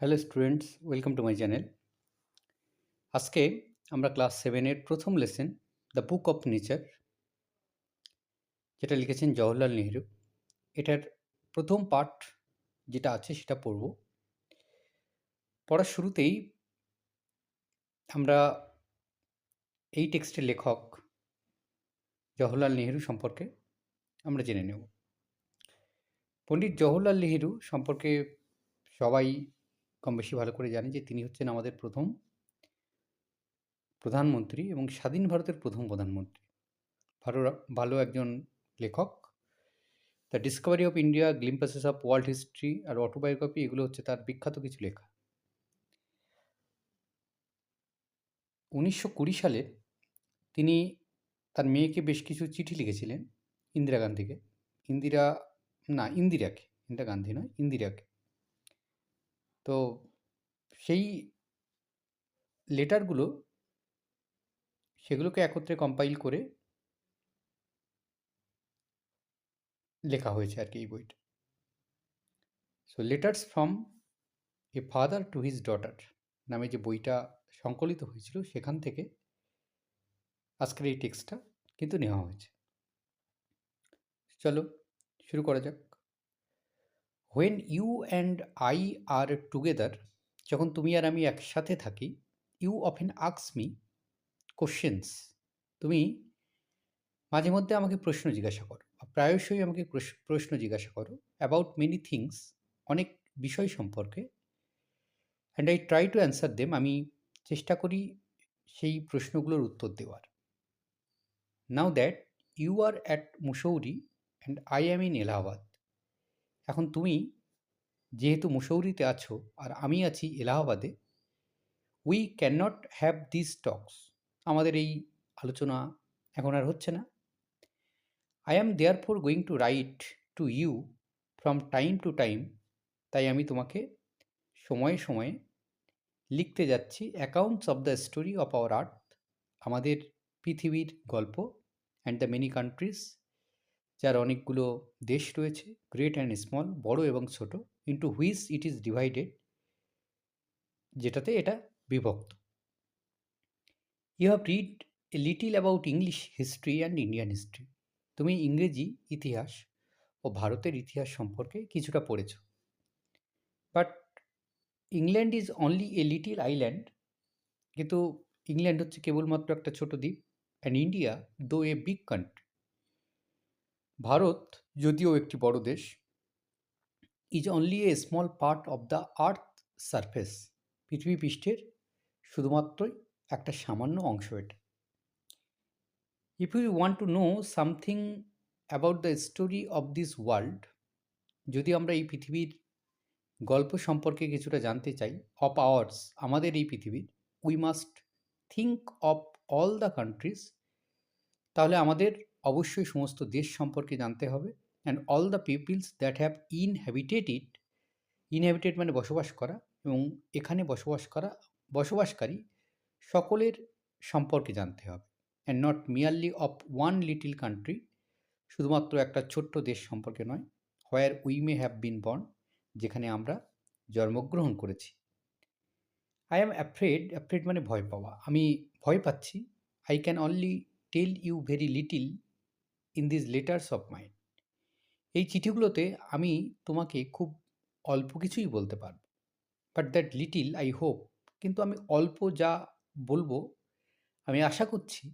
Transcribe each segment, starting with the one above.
Hello students, welcome to my channel. আজকে আমরা class সেভেনের প্রথম lesson, the book of nature, যেটা লিখেছেন জওহরলাল নেহরু। এটার প্রথম পার্ট যেটা আছে সেটা পড়ব। পড়ার শুরুতেই আমরা এই টেক্সটের লেখক জওহরলাল নেহরু সম্পর্কে আমরা জেনে নেব। পণ্ডিত জওহরলাল নেহরু সম্পর্কে সবাই কম বেশি ভালো করে জানি যে তিনি হচ্ছেন আমাদের প্রথম প্রধানমন্ত্রী এবং স্বাধীন ভারতের প্রথম প্রধানমন্ত্রী। ভালো ভালো একজন লেখক। The discovery of India glimpses of world history R autobiography এগুলো হচ্ছে তার বিখ্যাত কিছু লেখা। উনিশশো কুড়ি সালে তিনি তার মেয়েকে বেশ কিছু চিঠি লিখেছিলেন ইন্দিরা গান্ধীকে। ইন্দিরা, না, ইন্দিরাকে, ইন্দিরা গান্ধী নয়, ইন্দিরাকে। তো সেই লেটারগুলো সেগুলোকে একত্রে কম্পাইল করে লেখা হয়েছে আর কি এই বইটা। So letters from a father to his daughter নামে যে বইটা সংকলিত হয়েছিল সেখান থেকে আজকের এই টেক্সটটা কিন্তু নেওয়া হয়েছে। চলো, শুরু করা যাক। When you and I are together যখন তুমি আর আমি একসাথে থাকি ইউ অফেন আক্স মি কোশ্চেন্স তুমি মাঝে মধ্যে আমাকে প্রশ্ন জিজ্ঞাসা করো প্রায়শই আমাকে প্রশ্ন জিজ্ঞাসা করো অ্যাবাউট মেনি থিংস অনেক বিষয় সম্পর্কে। And I try to answer them আমি চেষ্টা করি সেই প্রশ্নগুলোর উত্তর দেওয়ার। Now that you are at Mussoorie and I am in Allahabad এখন তুমি যেহেতু মুসৌরিতে আছো আর আমি আছি এলাহাবাদে we can not have this talks আমাদের এই আলোচনা এখন আর হচ্ছে না। I am there for going to write to you from time to time তাই আমি তোমাকে সময়ে সময়ে লিখতে যাচ্ছি accounts of the story of our earth আমাদের পৃথিবীর গল্প অ্যান্ড দ্য মেনি কান্ট্রিজ যার অনেকগুলো দেশ রয়েছে গ্রেট অ্যান্ড স্মল বড় এবং ছোট into which it is divided যেটাতে এটা বিভক্ত। You have read a little about English history and Indian history তুমি ইংরেজি, ইতিহাস ও ভারতের ইতিহাস সম্পর্কে কিছুটা পড়েছ। But England is only a little island কিন্তু ইংল্যান্ড হচ্ছে কেবলমাত্র একটা ছোট দ্বীপ। অ্যান্ড ইন্ডিয়া দো এ বিগ কান্ট্রি ভারত যদিও একটি বড় দেশ is only a small part of the earth surface পৃথিবী পৃষ্ঠের শুধুমাত্রই একটা সামান্য অংশ এটা। If you want to know something about the story of this world যদি আমরা এই পৃথিবীর গল্প সম্পর্কে কিছুটা জানতে চাই অফ আওয়ার্স আমাদের এই পৃথিবীর we must think of all the countries তাহলে আমাদের অবশ্যই সমস্ত দেশ সম্পর্কে জানতে হবে and all the peoples that have inhabited it inhabited মানে বসবাস করা এবং এখানে বসবাস করা, বসবাসকারী সকলের সম্পর্কে জানতে হবে and not merely of one little country শুধুমাত্র একটা ছোট্ট দেশ সম্পর্কে নয় where we may have been born যেখানে আমরা জন্মগ্রহণ করেছি। আই অ্যাম অ্যাফ্রেড অ্যাফ্রেড মানে ভয় পাওয়া। আমি ভয় পাচ্ছি। I can only tell you very little in this letters of mind এই চিঠিগুলোতে আমি তোমাকে খুব অল্প কিছুই বলতে পারব। But that little I hope কিন্তু আমি অল্প যা বলব, আমি আশা করছি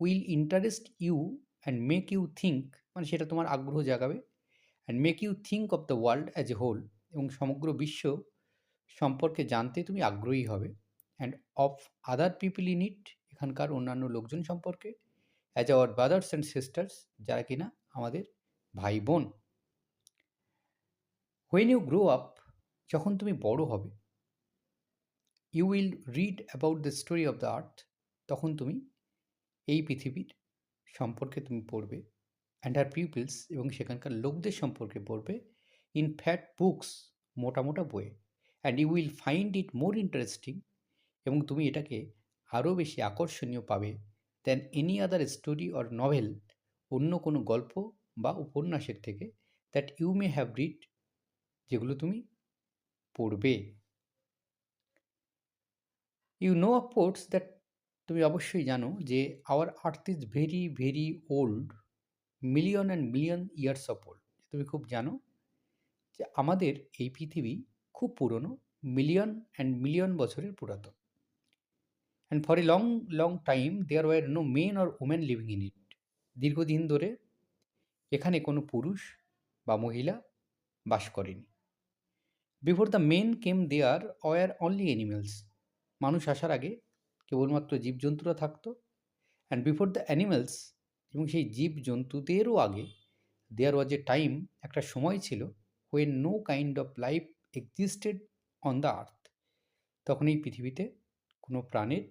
will interest you and make you think মানে সেটা তোমার আগ্রহ জাগাবে and make you think of the world as a whole এবং সমগ্র বিশ্ব সম্পর্কে জানতে তুমি আগ্রহী হবে and of other people in it এখানকার অন্যান্য লোকজন সম্পর্কে as our brothers and sisters যারা কিনা আমাদের ভাই বোন হোয়েন ইউ গ্রো আপ যখন তুমি বড় হবে you will read about the story of the earth তখন তুমি এই পৃথিবীর সম্পর্কে তুমি পড়বে অ্যান্ড আর পিপলস এবং সেখানকার লোকদের সম্পর্কে পড়বে। ইন ফ্যাট বুকস মোটা মোটা বইয়ে and you will find it more interesting এবং তুমি এটাকে আরও বেশি আকর্ষণীয় পাবে। Then any other story or novel অন্য কোনো গল্প বা উপন্যাসের থেকে that you may have read যেগুলো তুমি পড়বে। You know of course that তুমি অবশ্যই জানো যে our earth is very very old million and million years of old তুমি খুব জানো যে, আমাদের এই পৃথিবী খুব পুরনো মিলিয়ন অ্যান্ড মিলিয়ন বছরের পুরাতন। And for a long long time there were no men or women living in it দীর্ঘদিন ধরে এখানে কোনো পুরুষ বা মহিলা বাস করেনি। Before the men came there were only animals মানুষ আসার আগে কেবলমাত্র জীবজন্তুরা থাকতো। অ্যান্ড বিফোর দ্য অ্যানিমেলস এবং সেই জীবজন্তুদেরও আগে দেয়ার ওয়াজ এ টাইম একটা সময় ছিল when no kind of life existed on the earth তখন এই পৃথিবীতে কোনো প্রাণের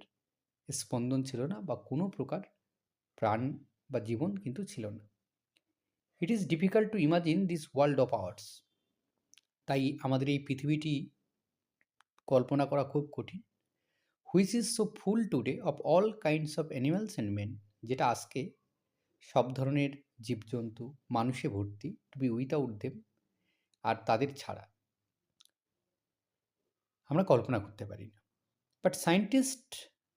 স্পন্দন ছিল না বা কোনো প্রকার প্রাণ বা জীবন কিন্তু ছিল না। It is difficult to imagine this world of ours তাই আমাদের এই পৃথিবীটি কল্পনা করা খুব কঠিন। Which is so full today of all kinds of animals and men যেটা আজকে সব ধরনের জীবজন্তু, মানুষে ভর্তি টু বি উইথাউট দেম আর তাদের ছাড়া আমরা কল্পনা করতে পারি না। But scientist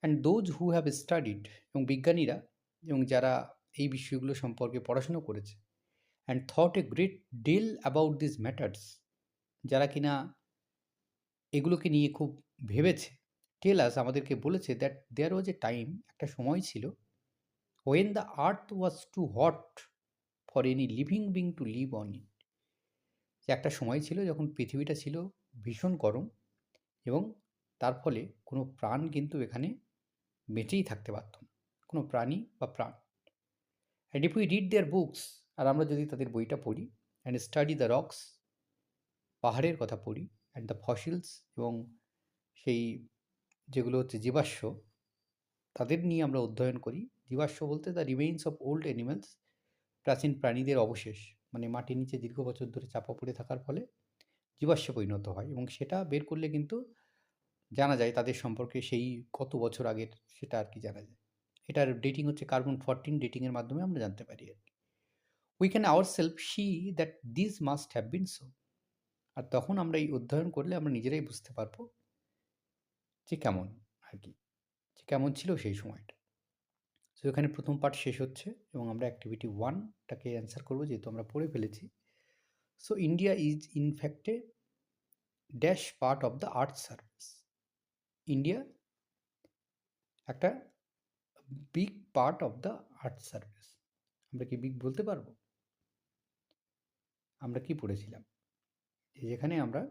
and those who have studied এবং বিজ্ঞানীরা, এবং যারা এই বিষয়গুলো সম্পর্কে পড়াশুনো করেছে and thought a great deal about this matters যারা কিনা এগুলোকে নিয়ে খুব ভেবেছে টেলাস আমাদেরকে বলেছে that there was A time একটা সময় ছিল when the earth was too hot for any living being to live on it একটা সময় ছিল যখন পৃথিবীটা ছিল ভীষণ গরম, এবং তার ফলে কোনো প্রাণ কিন্তু এখানে বেঁচেই থাকতে পারত। কোনো প্রাণী বা প্রাণ। And if we read their books আর আমরা যদি তাদের বইটা পড়ি অ্যান্ড স্টাডি দ্য রক্স পাহাড়ের কথা পড়ি অ্যান্ড দ্য ফসিলস এবং সেই যেগুলো হচ্ছে জীবাশ্ম, তাদের নিয়ে আমরা অধ্যয়ন করি। জীবাশ্ম বলতে the remains of old animals প্রাচীন প্রাণীদের অবশেষ মানে মাটির নিচে দীর্ঘ বছর ধরে চাপা পড়ে থাকার ফলে জীবাশ্মে পরিণত হয়, এবং সেটা বের করলে কিন্তু জানা যায় তাদের সম্পর্কে সেই কত বছর আগের সেটা আর কি জানা যায়। এটার ডেটিং হচ্ছে কার্বন ফোরটিন ডেটিংয়ের মাধ্যমে আমরা জানতে পারি আর কি। We can our self see that this must have been so আর তখন আমরা এই অধ্যয়ন করলে আমরা নিজেরাই বুঝতে পারব যে কেমন আর কি, যে কেমন ছিল সেই সময়টা। সো এখানে প্রথম পার্ট শেষ হচ্ছে এবং আমরা অ্যাক্টিভিটি ওয়ানটাকে অ্যান্সার করব যেহেতু আমরা পড়ে ফেলেছি। So India is in fact a dash part of the earth surface India একটা big part of the earth surface আমরা কি বিগ বলতে পারব? আমরা কি পড়েছিলাম? যেখানে আমরা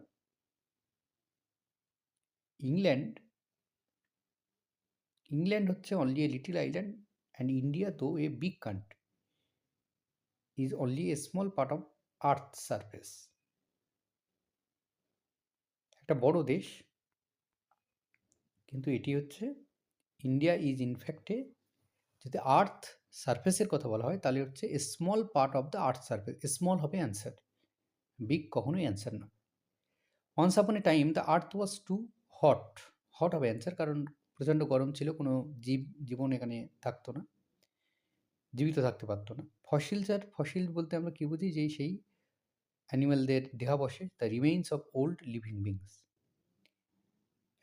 ইংল্যান্ড ইংল্যান্ড হচ্ছে only a little island and India তো a big country is only a small part of earth surface একটা বড় দেশ কিন্তু এটি হচ্ছে ইন্ডিয়া ইজ ইনফ্যাক্টে যদি আর্থ সারফেসের কথা বলা হয়, তাহলে হচ্ছে small part of the earth surface small হবে অ্যান্সার বিগ কখনোই অ্যান্সার না। Once upon a time the earth was too hot hot হবে অ্যান্সার কারণ প্রচণ্ড গরম ছিল, কোনো জীব, জীবন এখানে থাকতো না, জীবিত থাকতে পারতো না। ফসিলস আর ফসিল বলতে আমরা কী বুঝি? যে সেই অ্যানিম্যালদের দেহাবশে the remains of old living beings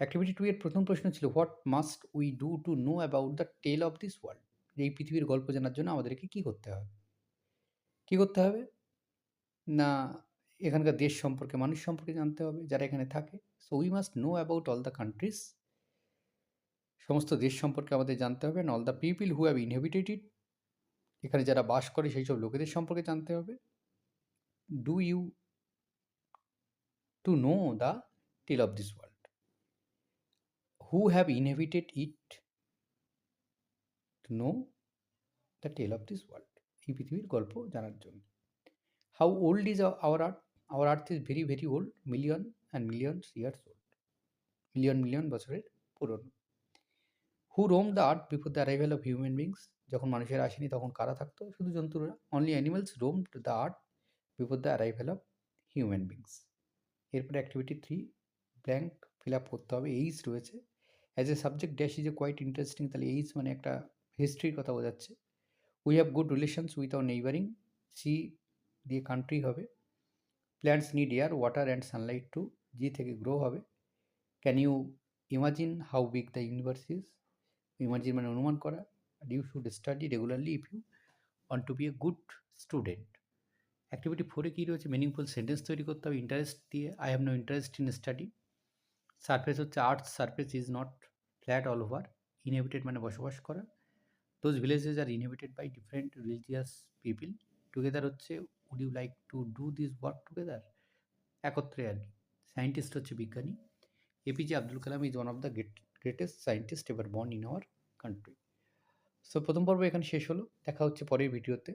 activity two এর প্রথম প্রশ্ন ছিল what must we do to know about the tale of this world এই পৃথিবীর গল্প জানার জন্য আমাদেরকে কী করতে হবে? কী করতে হবে? না, এখানকার দেশ সম্পর্কে, মানুষ সম্পর্কে জানতে হবে, যারা এখানে থাকে। So we must know about all the countries সমস্ত দেশ সম্পর্কে আমাদের জানতে হবে all the people who have inhabited it এখানে যারা বাস করে, সেই সব লোকেদের সম্পর্কে জানতে হবে। Do you to know the tale of this world who have inhabited it to know the tale of this world এই পৃথিবীর গল্প জানার জন্য। How old is our earth our earth is very very old million and millions years old million million বছরের পুরনো। Who roam the earth before the arrival of human beings যখন মানুষের আসেনি, তখন কারা থাকতো? শুধু জন্তুরা। Only animals roam the earth before the arrival of human beings এরপরে activity three blank fill up করতে হবে এইজ রয়েছে। As a subject dash is a quite interesting তাহলে এইজ মানে একটা হিস্ট্রির কথা বোঝাচ্ছে। We have good relations with our neighbouring sea দিয়ে কান্ট্রি হবে। Plants need air water and sunlight to G থেকে গ্রো হবে। Can you imagine how big the universe is imagine মানে অনুমান করা। You should study regularly if you want to be a good student activity ফোরে কী রয়েছে? Meaningful sentence তৈরি করতে হবে। ইন্টারেস্ট দিয়ে। I have no interest in study surface হচ্ছে earth surface is not flat all over inhabited মানে বসবাস করা। Those villages are inhabited by different religious people together হচ্ছে would you like to do this work together একত্রে আর কি। Scientist হচ্ছে বিজ্ঞানী। APJ Abdul Kalam is one of the great greatest scientist ever born in our country so প্রথম পর্ব এখানে শেষ হলো। দেখা হচ্ছে পরের ভিডিওতে